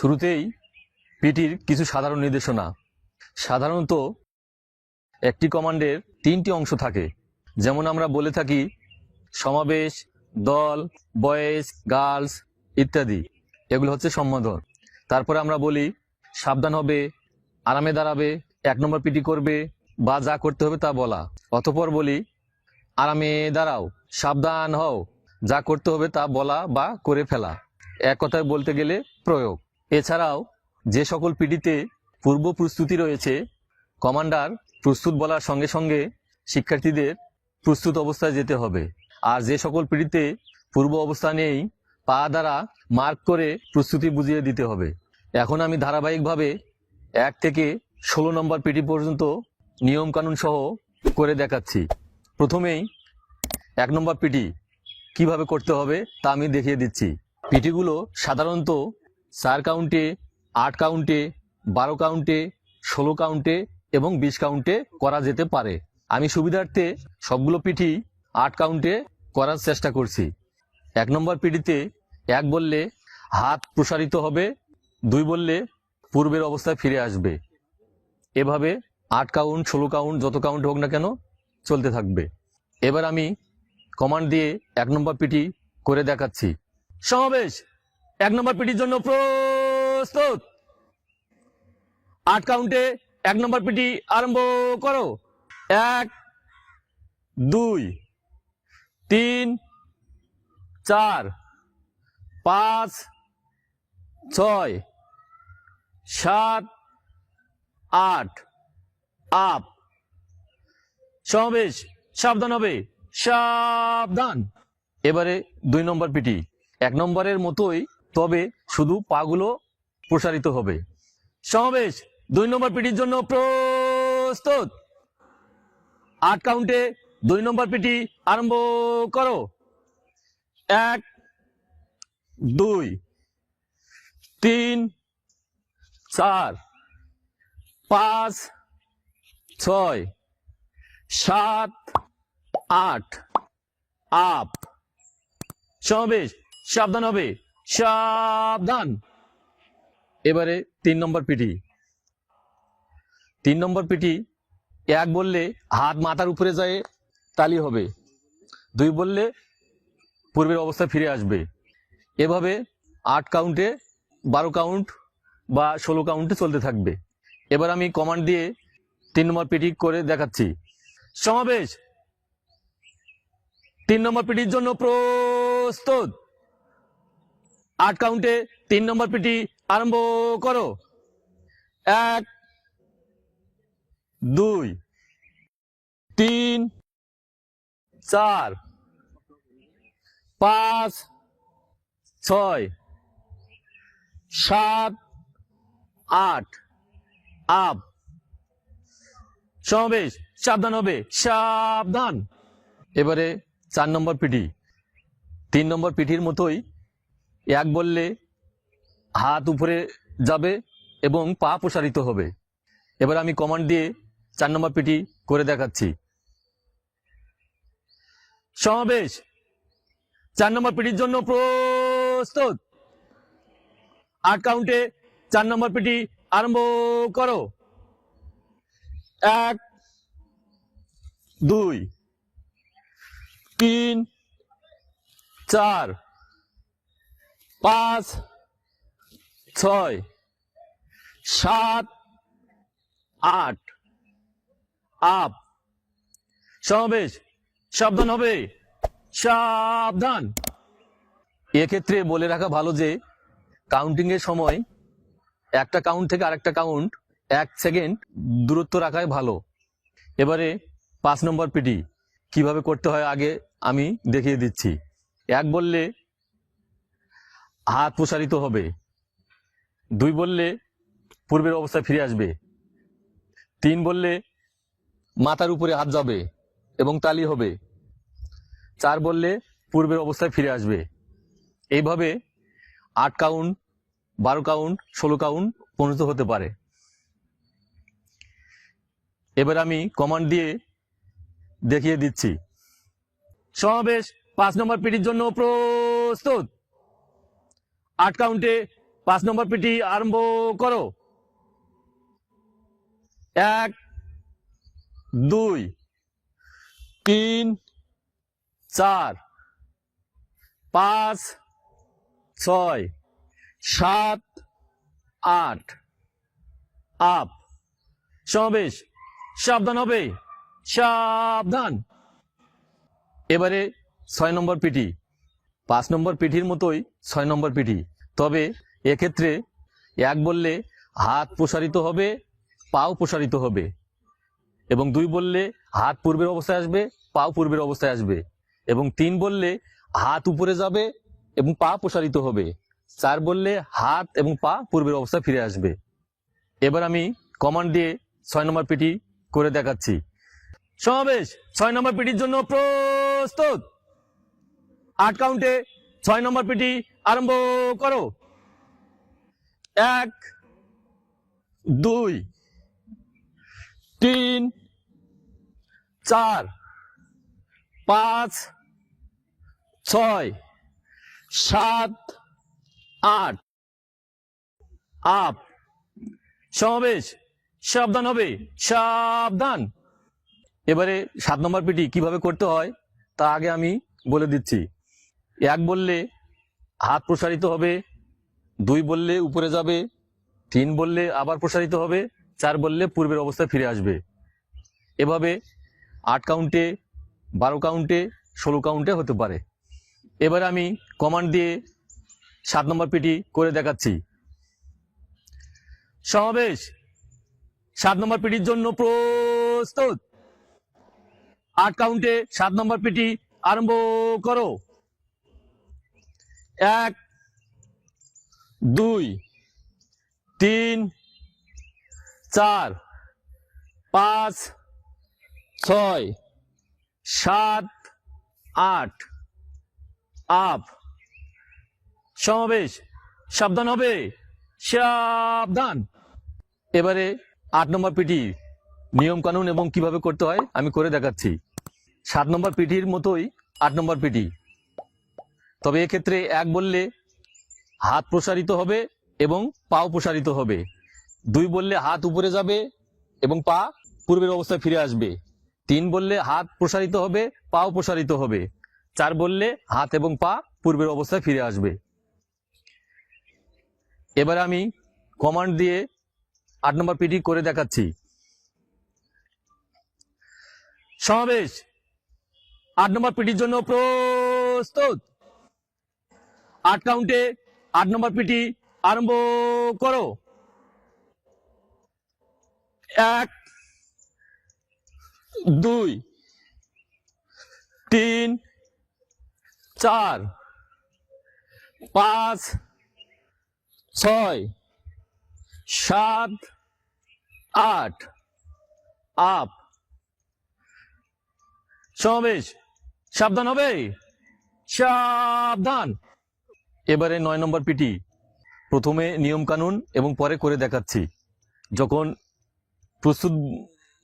শুরুতেই পিটির কিছু সাধারণ নির্দেশনা। সাধারণত একটি কমান্ডের তিনটি অংশ থাকে। যেমন আমরা বলে থাকি, সমাবেশ, দল, বয়েজ, গার্লস ইত্যাদি। এগুলো হচ্ছে সম্বোধন। তারপরে আমরা বলি, সাবধান হবে, আরামে দাঁড়াবে, এক নম্বর পিটি করবে, বা যা করতে হবে তা বলা। অতপর বলি, আরামে দাঁড়াও, সাবধান হও, যা করতে হবে তা বলা বা করে ফেলা। এক কথায় বলতে গেলে প্রয়োগ। এছাড়াও যে সকল পিডিতে পূর্ব প্রস্তুতি রয়েছে, কমান্ডার প্রস্তুত বলার সঙ্গে সঙ্গে শিক্ষার্থীদের প্রস্তুত অবস্থায় যেতে হবে। আর যে সকল পিডিতে পূর্ব অবস্থা নেই পা দ্বারা মার্ক করে প্রস্তুতি বুঝিয়ে দিতে হবে। এখন আমি ধারাবাহিকভাবে এক থেকে ষোলো নম্বর পিটি পর্যন্ত নিয়মকানুন সহ করে দেখাচ্ছি। প্রথমেই এক নম্বর পিটি কীভাবে করতে হবে তা আমি দেখিয়ে দিচ্ছি। পিটিগুলো সাধারণত চার কাউন্টে আট কাউন্টে বারো কাউন্টে ষোলো কাউন্টে এবং বিশ কাউন্টে করা যেতে পারে। আমি সুবিধার্থে সবগুলো পিঠি আট কাউন্টে করার চেষ্টা করছি। এক নম্বর পিঠিতে এক বললে হাত প্রসারিত হবে, দুই বললে পূর্বের অবস্থায় ফিরে আসবে। এভাবে আট কাউন্ট ষোলো কাউন্ট যত কাউন্ট হোক না কেন চলতে থাকবে। এবার আমি কমান্ড দিয়ে এক নম্বর পিটি করে দেখাচ্ছি। সমাবেশ! এক নম্বর পিটির জন্য প্রস্তুত। আট কাউন্টে এক নম্বর পিটি আরম্ভ করো। এক, দুই, তিন, চার, পাঁচ, ছয়, সাত, আট। আপ। সমাবেশ সাবধান হবে। সাবধান। এবারে দুই নম্বর পিটি। এক নম্বরের মতোই তবে শুধু পাগুলো প্রসারিত হবে। সমাবেশ দুই নম্বর পিটির জন্য প্রস্তুত। আট কাউন্টে দুই নম্বর পিটি আরম্ভ করো। এক, দুই, তিন, চার, পাঁচ, ছয়, সাত, আট, আপ। সমাবেশ সাবধান হবে। সাবধান। এবারে তিন নম্বর পিটি তিন নম্বর পিটি এক বললে হাত মাথার উপরে যায়, তালি হবে। দুই বললে পূর্বের অবস্থায় ফিরে আসবে। এভাবে আট কাউন্টে বারো কাউন্ট বা ষোলো কাউন্টে চলতে থাকবে। এবার আমি কমান্ড দিয়ে তিন নম্বর পিটি করে দেখাচ্ছি। সমাবেশ। তিন নম্বর পিটির জন্য প্রস্তুত। আট কাউন্টে তিন নম্বর পিটি আরম্ভ করো। এক, দুই, তিন, চার, পাঁচ, ছয়, সাত, আট, আপ। সমাবেশ সাবধান হবে, সাবধান। এবারে চার নম্বর পিটি। তিন নম্বর পিঠির মতোই এক বললে, হাত উপরে যাবে এবং পা প্রসারিত হবে। এবার আমি কমান্ড দিয়ে চার নম্বর পিটি করে দেখাচ্ছি। সমাবেশ। চার নম্বর পিটির জন্য প্রস্তুত। আট কাউন্টে চার নম্বর পিটি আরম্ভ করো। এক, দুই, তিন, চার। পাঁচ, ছয়, সাত, আট। আপ। সমাবেশ। সাবধান হবে। সাবধান। এক্ষেত্রে বলে রাখা ভালো যে কাউন্টিং এর সময় একটা কাউন্ট থেকে আরেকটা কাউন্ট এক সেকেন্ড দূরত্ব রাখাই ভালো। এবারে পাঁচ নম্বর পিটি, কীভাবে করতে হয় আগে আমি দেখিয়ে দিচ্ছি। এক বললে হাত প্রসারিত হবে। দুই বললে পূর্বের অবস্থায় ফিরে আসবে। তিন বললে মাথার উপরে হাত যাবে এবং তালি হবে। চার বললে পূর্বের অবস্থায় ফিরে আসবে। এইভাবে আট কাউন্ট বারো কাউন্ট ষোলো কাউন্ট পরিণত হতে পারে। এবার আমি কমান্ড দিয়ে দেখিয়ে দিচ্ছি। সমাবেশ পাঁচ নম্বর পিটির জন্য প্রস্তুত। আট কাউন্টে পাঁচ নম্বর পিটি আরম্ভ করো। এক, দুই, তিন, চার, পাঁচ, ছয়, সাত, আট। আপ। সমাবেশ। সাবধান হবে। সাবধান। এবারে ছয় নম্বর পিটি। পাঁচ নম্বর পিঠির মতোই ছয় নম্বর পিঠি। তবে এক্ষেত্রে এক বললে হাত প্রসারিত হবে, পাও প্রসারিত হবে এবং দুই বললে হাত পূর্বের অবস্থায় আসবে, পাও পূর্বের অবস্থায় আসবে এবং তিন বললে হাত উপরে যাবে এবং পা প্রসারিত হবে। চার বললে হাত এবং পা পূর্বের অবস্থায় ফিরে আসবে। এবার আমি কমান্ড দিয়ে ছয় নম্বর পিটি করে দেখাচ্ছি। সমাবেশ! ছয় নম্বর পিটির জন্য প্রস্তুত! আট কাউন্টে ছয় নম্বর পিটি আরম্ভ করো। এক, দুই, তিন, চার, পাঁচ, ছয়, সাত, আট। আপ। সমাবেশ। সাবধান হবে। সাবধান। এবারে সাত নম্বর পিটি কীভাবে করতে হয় তা আগে আমি বলে দিচ্ছি। এক বললে হাত প্রসারিত হবে, দুই বললে উপরে যাবে, তিন বললে আবার প্রসারিত হবে, চার বললে পূর্বের অবস্থায় ফিরে আসবে। এভাবে আট কাউন্টে বারো কাউন্টে ষোলো কাউন্টে হতে পারে। এবার আমি কমান্ড দিয়ে সাত নম্বর পিটি করে দেখাচ্ছি। সমাবেশ। সাত নম্বর পিটির জন্য প্রস্তুত। আট কাউন্টে সাত নম্বর পিটি আরম্ভ করো। এক, দুই, তিন, চার, পাঁচ, ছয়, সাত, আট। আপ। সমাবেশ। সাবধান হবে। সাবধান। এবারে আট নম্বর পিটি নিয়ম কানুন এবং কীভাবে করতে হয় আমি করে দেখাচ্ছি। সাত নম্বর পিঠির মতোই আট নম্বর পিটি তবে এক্ষেত্রে এক বললে হাত প্রসারিত হবে এবং পাও প্রসারিত হবে। দুই বললে হাত উপরে যাবে এবং পা পূর্বের অবস্থায় ফিরে আসবে। তিন বললে হাত প্রসারিত হবে, পাও প্রসারিত হবে। চার বললে হাত এবং পা পূর্বের অবস্থায় ফিরে আসবে। এবার আমি কমান্ড দিয়ে আট নম্বর পিটি করে দেখাচ্ছি। সমাবেশ। আট নম্বর পিটির জন্য প্রস্তুত। আট কাউন্টে, আট নম্বর পিটি আরম্ভ করো। এক, দুই, তিন, চার, পাঁচ, ছয়, সাত, আট। আপ। সমাবেশ। সাবধান হবে? সাবধান। এবারে নয় নম্বর পিটি। প্রথমে নিয়ম কানুন এবং পরে করে দেখাচ্ছি। যখন প্রস্তুত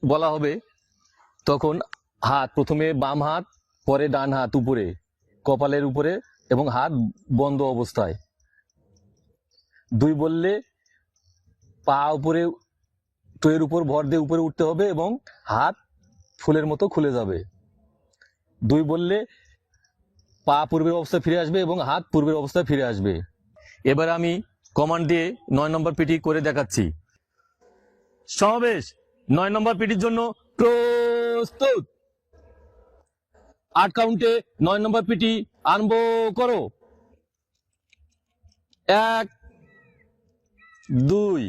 বলা হবে, তখন হাত, প্রথমে বাম হাত, পরে ডান হাত উপরে, কপালের উপরে এবং হাত বন্ধ অবস্থায়। দুই বললে পা উপরে টয়ের উপর ভর দিয়ে উপরে উঠতে হবে এবং হাত ফুলের মতো খুলে যাবে। দুই বললে পা পূর্বের অবস্থায় ফিরে আসবে এবং হাত পূর্বের অবস্থায় ফিরে আসবে। এবার আমি কমান্ড দিয়ে নয় নম্বর পিটি করে দেখাচ্ছি। সমাবেশ, নয় নম্বর পিটির জন্য প্রস্তুত। আট কাউন্টে নয় নম্বর পিটি আরম্ভ করো। এক, দুই,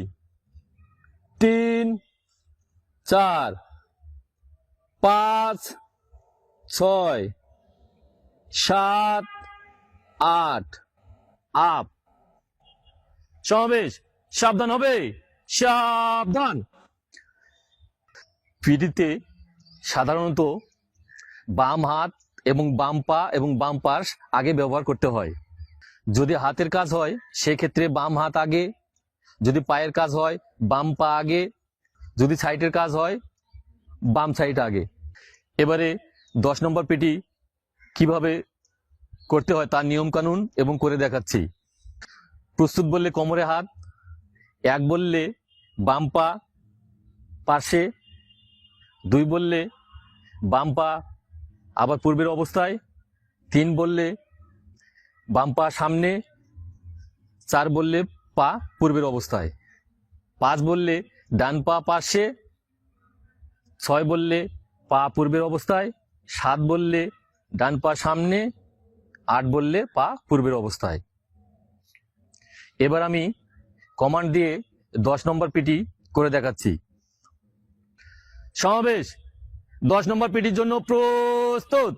তিন, চার, পাঁচ, ছয় সাত, আট। আপ। সমাবেশ সাবধান হবে, সাবধান। পিটিতে সাধারণত বাম হাত এবং বাম পা এবং বাম পাশ আগে ব্যবহার করতে হয়। যদি হাতের কাজ হয়, সেক্ষেত্রে বাম হাত আগে, যদি পায়ের কাজ হয়, বাম পা আগে, যদি সাইডের কাজ হয়, বাম সাইড আগে। এবারে দশ নম্বর পেটি কীভাবে করতে হয় তার নিয়ম কানুন এবং করে দেখাচ্ছি। প্রস্তুত বললে কোমরে হাত, এক বললে বাম পা পাশে, দুই বললে বাম পা আবার পূর্বের অবস্থায়, তিন বললে বাম পা সামনে, চার বললে পা পূর্বের অবস্থায়, পাঁচ বললে ডান পা পাশে, ছয় বললে পা পূর্বের অবস্থায়, সাত বললে ডান পা সামনে, আট বললে পা পূর্বের অবস্থায়। এবার আমি কমান্ড দিয়ে দশ নম্বর পিটি করে দেখাচ্ছি। সমাবেশ। দশ নম্বর পিটির জন্য প্রস্তুত।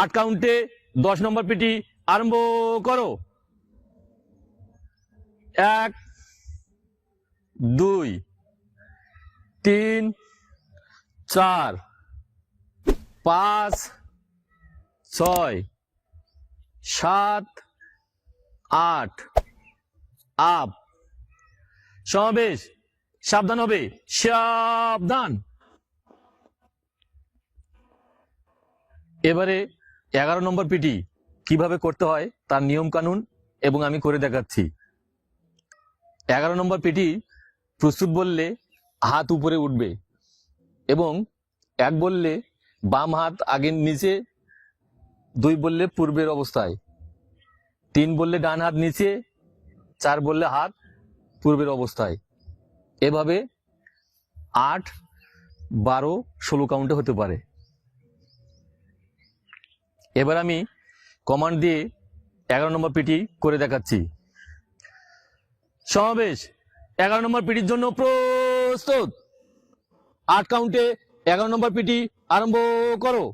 আট কাউন্টে দশ নম্বর পিটি আরম্ভ করো। এক, দুই, তিন চার, পাঁচ, ছয়, সাত, আট। আপ। সমাবেশ। সাবধান হবে। সাবধান। এবারে এগারো নম্বর পিটি কীভাবে করতে হয় তার নিয়ম কানুন এবং আমি করে দেখাচ্ছি। এগারো নম্বর পিটি প্রস্তুত বললে হাত উপরে উঠবে। এবং এক বললে বাম হাত আগের নিচে, দুই বললে পূর্বের অবস্থায়, তিন বললে ডান হাত নিচে, চার বললে হাত পূর্বের অবস্থায়। এভাবে আট, বারো, ষোলো কাউন্টে হতে পারে। এবার আমি কমান্ড দিয়ে এগারো নম্বর পিটি করে দেখাচ্ছি। সমাবেশ এগারো নম্বর পিটির জন্য প্রস্তুত। আট কাউন্টে এগারো নম্বর পিটি আরম্ভ করো।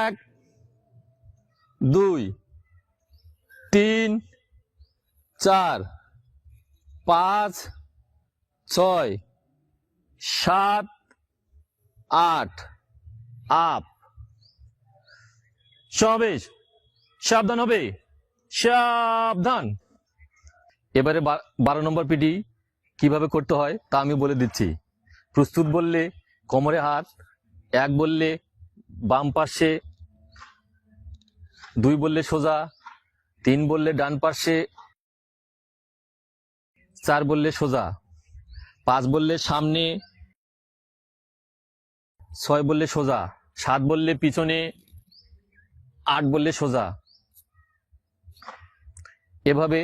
এক, দুই, তিন, চার, পাঁচ, ছয়, সাত, আট, আপ। সমাবেশ সাবধান হবে, সাবধান। এবারে বারো নম্বর পিটি কীভাবে করতে হয় তা আমি বলে দিচ্ছি। প্রস্তুত বললে কোমরে হাত, এক বললে বাম পাশে, দুই বললে সোজা, তিন বললে ডান পাশে, চার বললে সোজা, পাঁচ বললে সামনে, ছয় বললে সোজা, সাত বললে পিছনে, আট বললে সোজা। এভাবে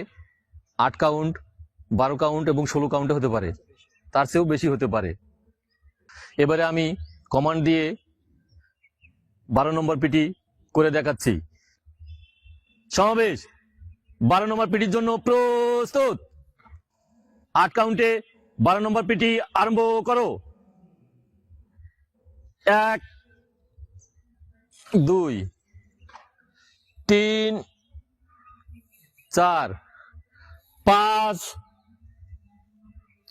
আট কাউন্ট বারো কাউন্ট এবং ষোলো কাউন্টে হতে পারে। তার চেয়েও বেশি হতে পারে। এবারে আমি কমান্ড দিয়ে বারো নম্বর পিটি করে দেখাচ্ছি। সমাবেশ! বারো নম্বর পিটির জন্য প্রস্তুত! আট কাউন্টে বারো নম্বর পিটি আরম্ভ করো। এক, দুই, তিন, চার, পাঁচ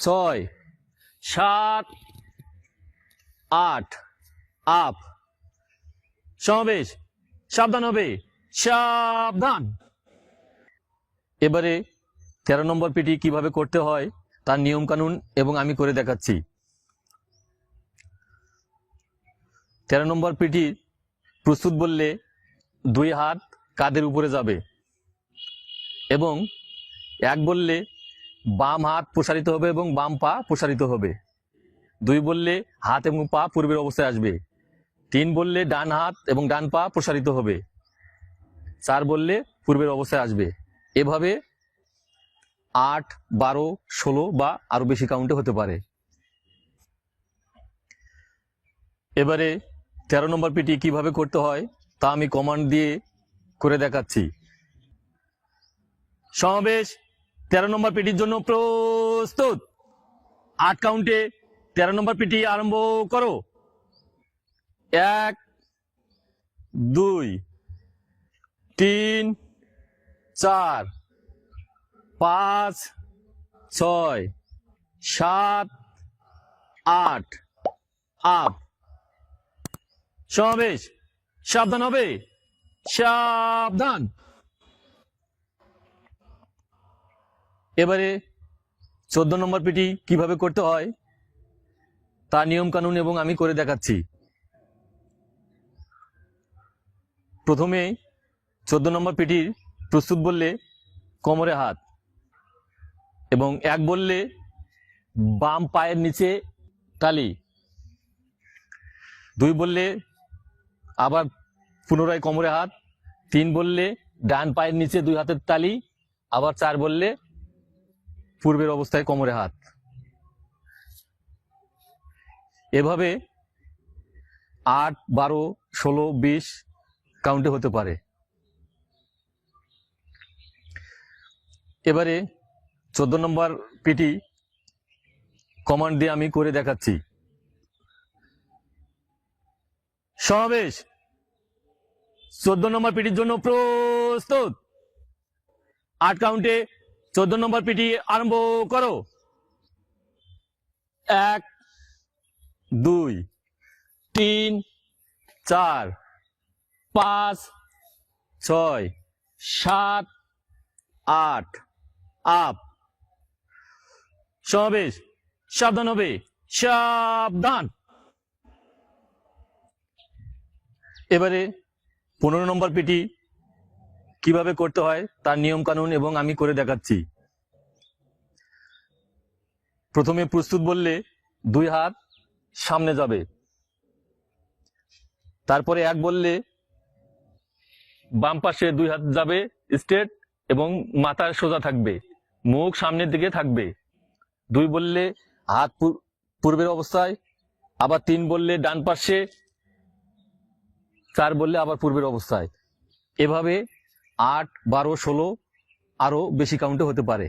ছয়, সাত, আট, আপ। সমাবেশ, সাবধান হবে, সাবধান। এবারে তেরো নম্বর পিটি কীভাবে করতে হয়, তার নিয়ম কানুন এবং আমি করে দেখাচ্ছি। তেরো নম্বর পিটি প্রস্তুত বললে দুই হাত কাদের উপরে যাবে এবং এক বললে বাম হাত প্রসারিত হবে এবং বাম পা প্রসারিত হবে। দুই বললে হাত এবং পা পূর্বের অবস্থায় আসবে। তিন বললে ডান হাত এবং ডান পা প্রসারিত হবে। চার বললে পূর্বের অবস্থায় আসবে। এভাবে আট, বারো, ষোলো বা আরও বেশি কাউন্টে হতে পারে। এবারে তেরো নম্বর পিটি কীভাবে করতে হয় তা আমি কমান্ড দিয়ে করে দেখাচ্ছি। সমাবেশ। তেরো নম্বর পিটির জন্য প্রস্তুত। আট কাউন্টে তেরো নম্বর পিটি আরম্ভ করো। এক, দুই, তিন, চার, পাঁচ, ছয়, সাত, আট। আপ। সমাবেশ। সাবধান হবে। সাবধান। এবারে চোদ্দ নম্বর পিটি কীভাবে করতে হয় তার নিয়ম কানুন এবং আমি করে দেখাচ্ছি। প্রথমে চোদ্দ নম্বর পিটির প্রস্তুত বললে কোমরে হাত এবং এক বললে বাম পায়ের নিচে তালি দুই বললে আবার পুনরায় কোমরে হাত। তিন বললে ডান পায়ের নিচে দুই হাতের তালি আবার চার বললে পূর্বের অবস্থায় কোমরে হাত। এভাবে আট, বারো, ষোলো, বিশ কাউন্টে হতে পারে। এবারে চোদ্দ নম্বর পিটি কমান্ড দিয়ে আমি করে দেখাচ্ছি। সমাবেশ। চোদ্দ নম্বর পিটির জন্য প্রস্তুত। আট কাউন্টে চোদ্দ নম্বর পিটি আরম্ভ করো। এক, দুই, তিন, চার, পাঁচ, ছয়, সাত, আট, আপ। সমাবেশ সাবধান হবে, সাবধান। এবারে পনেরো নম্বর পিটি কীভাবে করতে হয়, তার নিয়ম কানুন এবং আমি করে দেখাচ্ছি। প্রথমে প্রস্তুত বললে দুই হাত সামনে যাবে। তারপরে এক বললে বাম পাশে দুই হাত যাবে স্ট্রেট এবং মাথা সোজা থাকবে, মুখ সামনের দিকে থাকবে। দুই বললে হাত পূর্বের অবস্থায়, আবার তিন বললে ডান পাশে, চার বললে আবার পূর্বের অবস্থায়। এভাবে আট, বারো, ষোলো আরও বেশি কাউন্টে হতে পারে।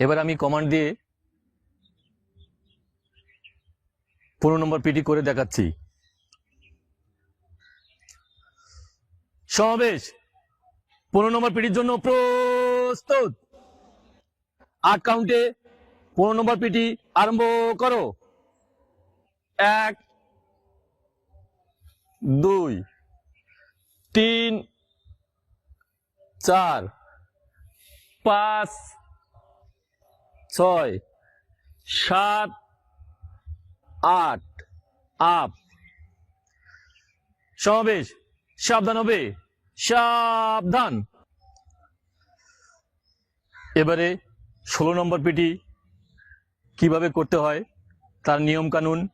এবার আমি কমান্ড দিয়ে পনেরো নম্বর পিটি করে দেখাচ্ছি। সমাবেশ। পনেরো নম্বর পিটির জন্য প্রস্তুত। আট কাউন্টে পনেরো নম্বর পিটি আরম্ভ করো। এক, দুই তিন, চার, পাঁচ, ছয়, সাত, আট, আপ। সমাবেশ। সাবধান হবে। সাবধান। এবারে ষোলো নম্বর পিটি কীভাবে করতে হয় তার নিয়ম কানুন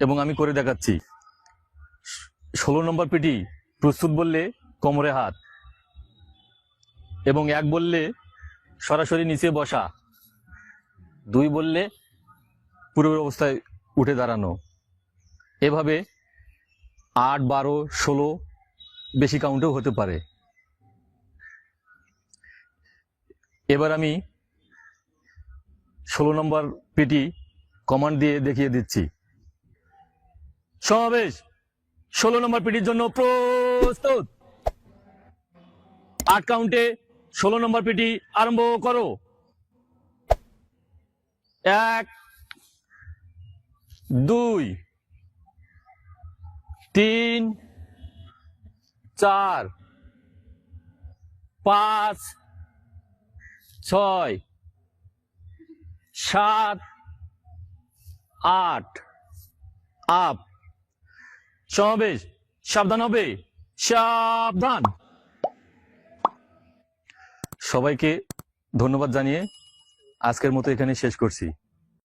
এবং আমি করে দেখাচ্ছি। ষোলো নম্বর পিটি প্রস্তুত বললে কোমরে হাত এবং এক বললে সরাসরি নিচে বসা, দুই বললে পূর্বের অবস্থায় উঠে দাঁড়ানো। এভাবে আট, বারো, ষোলো বেশি কাউন্টেও হতে পারে। এবার আমি ষোলো নম্বর পিটি কমান্ড দিয়ে দেখিয়ে দিচ্ছি। সমাবেশ! ষোলো নম্বর পিটির জন্য প্রস্তুত। আট কাউন্টে ষোলো নম্বর পিটি আরম্ভ করো। এক, দুই, তিন, চার, পাঁচ, ছয়, সাত, আট। আপ। সমাবেশ সাবধান হবে। সাবধান। সবাইকে ধন্যবাদ জানিয়ে আজকের মতো এখানে শেষ করছি।